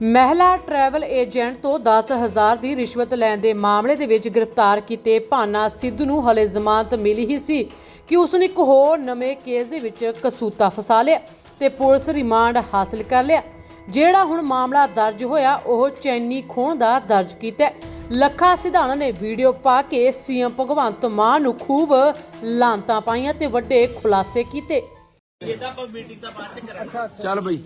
ਮਹਿਲਾ travel agent ਤੋਂ 10000 ਦੀ ਰਿਸ਼ਵਤ ਲੈਣ ਦੇ ਮਾਮਲੇ ਦੇ ਵਿੱਚ ਗ੍ਰਿਫਤਾਰ ਕੀਤੇ ਭਾਨਾ ਸਿੱਧੂ ਨੂੰ ਹਲੇ ਜ਼ਮਾਨਤ ਮਿਲੀ ਹੀ ਸੀ ਕਿ ਉਸ ਨੇ ਇੱਕ ਹੋਰ ਨਵੇਂ ਕੇਸ ਦੇ ਵਿੱਚ ਕਸੂਤਾ ਫਸਾ ਲਿਆ ਤੇ ਪੁਲਿਸ ਰਿਮਾਂਡ ਹਾਸਲ ਕਰ ਲਿਆ। ਜਿਹੜਾ ਹੁਣ ਮਾਮਲਾ ਦਰਜ ਹੋਇਆ ਉਹ ਚੈਨੀ ਖੋਣ ਦਾ ਦਰਜ ਕੀਤਾ। ਲੱਖਾ ਸਿਧਾਣਾ ਨੇ ਵੀਡੀਓ ਪਾ ਕੇ ਸੀਐਮ ਭਗਵੰਤ ਮਾਨ ਨੂੰ ਖੂਬ ਲਾਂਤਾਂ ਪਾਈਆਂ ਤੇ ਵੱਡੇ ਖੁਲਾਸੇ ਕੀਤੇ। ਚੱਲ ਬਈ।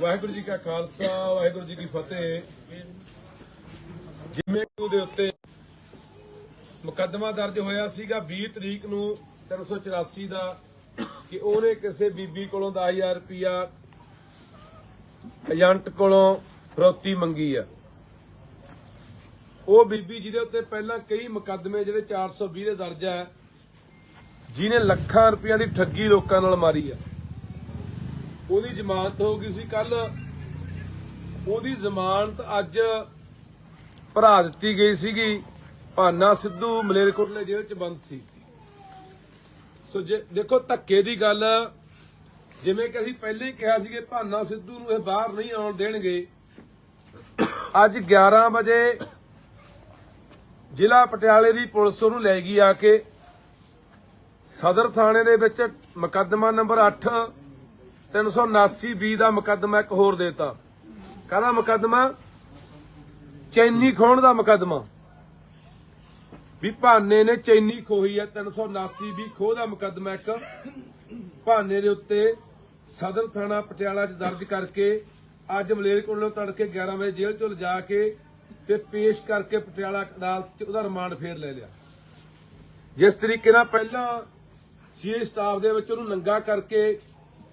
ਵਾਹਿਗੁਰੂ ਜੀ ਕਾ ਖਾਲਸਾ, ਵਾਹਿਗੁਰੂ ਜੀ ਕੀ ਫਤਿਹ। ਜਿਵੇਂ ਕਿ ਦੇ ਉੱਤੇ ਮੁਕੱਦਮਾ ਦਰਜ ਹੋਇਆ ਸੀਗਾ 20 ਤਰੀਕ ਨੂੰ 384 ਦਾ ਕਿ ਉਹਨੇ ਕਿਸੇ ਬੀਬੀ ਕੋਲੋਂ 10000 ਰੁਪਇਆ ਏਜੰਟ ਕੋਲੋਂ ਫਰੋਤੀ ਮੰਗੀ ਆ। ਉਹ ਬੀਬੀ ਜਿਹਦੇ ਉੱਤੇ ਪਹਿਲਾਂ ਕਈ ਮੁਕੱਦਮੇ ਜਿਹੜੇ 420 ਦੇ ਦਰਜ ਆ, ਜਿਹਨੇ ਲੱਖਾਂ ਰੁਪਈਆਂ ਦੀ ਠੱਗੀ ਲੋਕਾਂ ਨਾਲ ਮਾਰੀ ਆ। ਉਹਦੀ ਜ਼ਮਾਨਤ ਹੋ ਗਈ ਸੀ ਕੱਲ ਉਹਦੀ ਜ਼ਮਾਨਤ ਅੱਜ ਭਰਾ ਦਿੱਤੀ ਗਈ ਸੀਗੀ। ਭਾਨਾ ਸਿੱਧੂ ਮਲੇਰਕੋਟਲੇ ਜੇਲ੍ਹ ਚ ਬੰਦ ਸੀ। ਸੋ ਜੇ ਦੇਖੋ ਧੱਕੇ ਦੀ ਗੱਲ, ਜਿਵੇਂ ਕਿ ਅਸੀਂ ਪਹਿਲੇ ਹੀ ਕਿਹਾ ਸੀ ਕਿ ਭਾਨਾ ਸਿੱਧੂ ਨੂੰ ਇਹ ਬਾਹਰ ਨਹੀਂ ਆਉਣ ਦੇਣਗੇ। ਅੱਜ 11 ਵਜੇ ਜ਼ਿਲ੍ਹਾ ਪਟਿਆਲੇ ਦੀ ਪੁਲਿਸ ਉਹਨੂੰ ਲੈ ਗਈ ਆ ਕੇ। ਸਦਰ ਥਾਣੇ ਦੇ ਵਿੱਚ ਮੁਕੱਦਮਾ ਨੰਬਰ 8 379 ਬੀ ਦਾ ਮੁਕੱਦਮਾ ਇੱਕ ਹੋਰ ਦੇਤਾ। ਕਾਹਦਾ ਮੁਕੱਦਮਾ? ਚੈਨੀ ਖੋਣ ਦਾ ਮੁਕੱਦਮਾ। ਵੀ ਭਾਨੇ ਨੇ ਚੈਨੀ ਖੋਈ ਹੈ 379 ਵੀ ਖੋਹ ਦਾ ਮੁਕੱਦਮਾ ਇੱਕ। ਭਾਨੇ ਦੇ ਉੱਤੇ ਸਦਰ ਥਾਣਾ ਪਟਿਆਲਾ 'ਚ ਦਰਜ ਕਰਕੇ ਅੱਜ ਮਲੇਰਕੋਟਲੇ ਤੋਂ ਤੜਕੇ 11 ਵਜੇ ਜੇਲ੍ਹ ਤੋਂ ਲਿਜਾ ਕੇ ਤੇ ਪੇਸ਼ ਕਰਕੇ ਪਟਿਆਲਾ ਅਦਾਲਤ 'ਚ ਉਹਦਾ ਰਿਮਾਂਡ ਫੇਰ ਲੈ ਲਿਆ। ਜਿਸ ਤਰੀਕੇ ਨਾਲ ਪਹਿਲਾਂ ਸੀਏ ਸਟਾਫ ਦੇ ਵਿੱਚ ਉਹਨੂੰ ਨੰਗਾ ਕਰਕੇ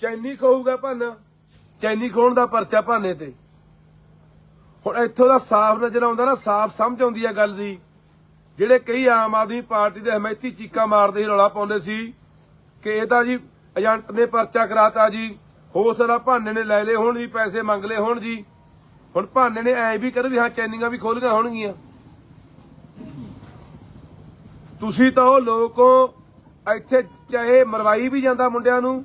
ਚੈਨੀ ਕਹੂਗਾ ਭਾਨਾ, ਚੈਨੀ ਖੋਣ ਦਾ ਪਰਚਾ ਭਾਨੇ ਤੇ। ਹੁਣ ਇੱਥੋਂ ਦਾ ਸਾਫ਼ ਨਜ਼ਰ ਆਉਂਦਾ ਨਾ, ਸਾਫ਼ ਸਮਝ ਆਉਂਦੀ ਹੈ ਗੱਲ ਦੀ। ਜਿਹੜੇ ਕਈ ਆਮ ਆਦਮੀ ਪਾਰਟੀ ਦੇ ਹਮਾਇਤੀ ਚੀਕਾਂ ਮਾਰਦੇ ਸੀ, ਰੌਲਾ ਪਾਉਂਦੇ ਸੀ ਕਿ ਇਹ ਤਾਂ ਜੀ ਏਜੰਟ ਨੇ ਪਰਚਾ ਕਰਾਤਾ ਜੀ ਹੋ ਸਕਦਾ ਭਾਨੇ ਨੇ ਲੈ ਲਏ ਹੋਣ ਜੀ, ਪੈਸੇ ਮੰਗ ਲਏ ਹੋਣ ਜੀ। ਹੁਣ ਭਾਨੇ ਨੇ ਐ ਵੀ ਕਰ ਵੀ ਹਾਂ, ਚੈਨੀਆਂ ਵੀ ਖੋਲੀਆਂ ਹੋਣਗੀਆਂ। ਤੁਸੀਂ ਤਾਂ ਉਹ ਲੋਕੋ ਇੱਥੇ ਚਾਹੇ ਮਰਵਾਈ ਵੀ ਜਾਂਦਾ ਮੁੰਡਿਆਂ ਨੂੰ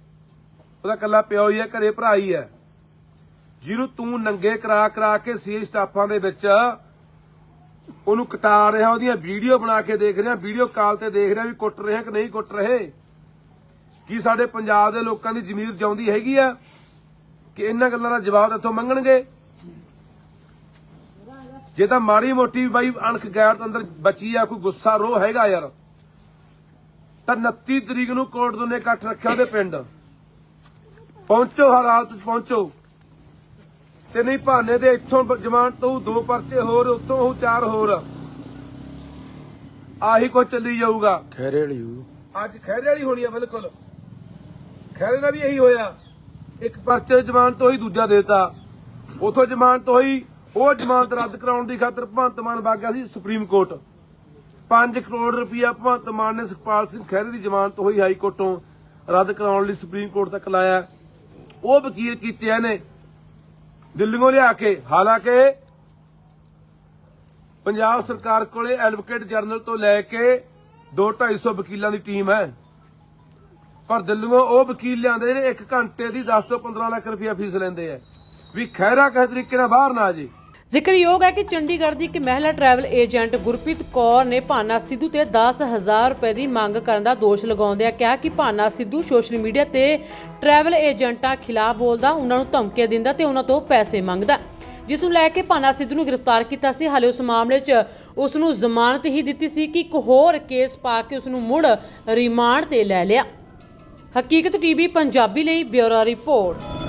ਉਹਦਾ ਕੱਲਾ ਪਿਓ ਹੀ ਹੈ, ਘਰੇ ਭਰਾ ਹੀ ਹੈ। ਜਿਹਨੂੰ ਤੂੰ ਨੰਗੇ ਕਰਾ ਕਰਾ ਕੇ ਸੀ ਸਟਾਫਾਂ ਦੇ ਵਿੱਚ, ਉਹਨੂੰ ਕਟਾ ਰਿਹਾ, ਉਹਦੀਆਂ ਵੀਡੀਓ ਬਣਾ ਕੇ ਦੇਖ ਰਿਹਾ, ਵੀਡੀਓ ਕਾਲ ਤੇ ਦੇਖ ਰਿਹਾ ਵੀ ਕੁੱਟ ਰਿਹਾ ਕਿ ਨਹੀਂ ਕੁੱਟ ਰਹੇ। ਕੀ ਸਾਡੇ ਪੰਜਾਬ ਦੇ ਲੋਕਾਂ ਦੀ ਜ਼ਮੀਰ ਜਾਉਂਦੀ ਹੈਗੀ ਆ ਕਿ ਇਹਨਾਂ ਗੱਲਾਂ ਦਾ ਜਵਾਬ ਇੱਥੋਂ ਮੰਗਣਗੇ? ਜੇ ਤਾਂ ਮਾੜੀ ਮੋਟੀ ਬਾਈ ਅਣਖ ਗੈਰਤ ਅੰਦਰ ਬਚੀ ਆ, ਕੋਈ ਗੁੱਸਾ ਰੋਹ ਹੈਗਾ ਯਾਰ। ਤਾਂ 29 ਤਰੀਕ ਨੂੰ ਕੋਰਟ ਦੋਨੇ ਇਕੱਠ ਰੱਖਿਆ ਉਹਦੇ ਪਿੰਡ। ਪਹੁੰਚੋ ਹਰ ਹਾਲਤ 'ਚ ਪਹੁੰਚੋ। ਤੇ ਨਹੀਂ ਭਾਨੇ ਦੇ ਇੱਥੋਂ ਜ਼ਮਾਨਤ ਤੋਂ ਦੋ ਪਰਚੇ ਹੋਰ ਉੱਤੋਂ ਉਹ ਚਾਰ ਹੋਰ। ਆਹੀ ਕੋ ਚੱਲੀ ਜਾਊਗਾ। ਖੈਰੇ ਵਾਲੀ ਅੱਜ ਖੈਰੇ ਵਾਲੀ ਹੋਣੀ ਆ ਬਿਲਕੁਲ। ਖੈਰੇ ਨਾਲ ਵੀ ਇਹੀ ਹੋਇਆ। ਇੱਕ ਪਰਚੇ ਜ਼ਮਾਨਤ ਹੋਈ ਦੂਜਾ ਦੇਤਾ। ਉਥੋਂ ਜ਼ਮਾਨਤ ਹੋਈ ਉਹ ਜ਼ਮਾਨਤ ਰੱਦ ਕਰਾਉਣ ਦੀ ਖਾਤਰ ਭਗਵੰਤ ਮਾਨ ਵਗ ਗਿਆ ਸੀ ਸੁਪਰੀਮ ਕੋਰਟ। 5 ਕਰੋੜ ਰੁਪਇਆ ਭਗਵੰਤ ਮਾਨ ਨੇ ਸੁਖਪਾਲ ਸਿੰਘ ਖਹਿਰੇ ਦੀ ਜ਼ਮਾਨਤ ਹੋਈ ਹਾਈ ਕੋਰਟੋਂ ਰੱਦ ਕਰਾਉਣ ਲਈ ਸੁਪਰੀਮ ਕੋਰਟ ਤੱਕ ਲਾਇਆ। ਉਹ ਵਕੀਲ ਕੀਤੇ ਆ ਨੇ। ਦਿੱਲੀੋਂ ਲਿਆ ਕੇ, ਹਾਲਾਂਕਿ ਪੰਜਾਬ ਸਰਕਾਰ ਕੋਲੇ ਐਡਵੋਕੇਟ ਜਨਰਲ ਤੋਂ ਲੈ ਕੇ 2-250 ਵਕੀਲਾਂ ਦੀ ਟੀਮ ਹੈ। ਪਰ ਦਿੱਲੀੋਂ ਉਹ ਵਕੀਲ ਲਿਆਂਦੇ ਜਿਹੜੇ 1 ਘੰਟੇ ਦੀ 10 ਤੋਂ 15 ਲੱਖ ਰੁਪਇਆ ਫੀਸ ਲੈਂਦੇ ਆ। ਵੀ ਖੈਰਾ ਕਿਸੇ ਤਰੀਕੇ ਨਾਲ ਬਾਹਰ ਨਾ ਆ ਜੇ। ਜ਼ਿਕਰਯੋਗ ਹੈ ਕਿ ਚੰਡੀਗੜ੍ਹ ਦੀ ਇੱਕ ਮਹਿਲਾ ਟਰੈਵਲ ਏਜੰਟ ਗੁਰਪ੍ਰੀਤ ਕੌਰ ਨੇ ਭਾਨਾ ਸਿੱਧੂ ਤੇ 10000 ਰੁਪਏ ਦੀ ਮੰਗ ਕਰਨ ਦਾ ਦੋਸ਼ ਲਗਾਉਂਦਿਆਂ ਕਿਹਾ ਕਿ ਭਾਨਾ ਸਿੱਧੂ ਸੋਸ਼ਲ ਮੀਡੀਆ ਤੇ ਟਰੈਵਲ ਏਜੰਟਾਂ ਖਿਲਾਫ ਬੋਲਦਾ, ਉਹਨਾਂ ਨੂੰ ਧਮਕੀਆਂ ਦਿੰਦਾ ਤੇ ਉਹਨਾਂ ਤੋਂ ਪੈਸੇ ਮੰਗਦਾ। ਜਿਸ ਨੂੰ ਲੈ ਕੇ ਭਾਨਾ ਸਿੱਧੂ ਨੂੰ ਗ੍ਰਿਫਤਾਰ ਕੀਤਾ ਸੀ, ਹਾਲੇ ਉਸ ਮਾਮਲੇ 'ਚ ਉਸ ਨੂੰ ਜ਼ਮਾਨਤ ਹੀ ਦਿੱਤੀ ਸੀ ਕਿ ਇੱਕ ਹੋਰ ਕੇਸ ਪਾ ਕੇ ਉਸ ਨੂੰ ਮੁੜ ਰਿਮਾਂਡ ਤੇ ਲੈ ਲਿਆ। ਹਕੀਕਤ ਟੀਵੀ ਪੰਜਾਬੀ ਲਈ ਬਿਊਰੋ ਰਿਪੋਰਟ।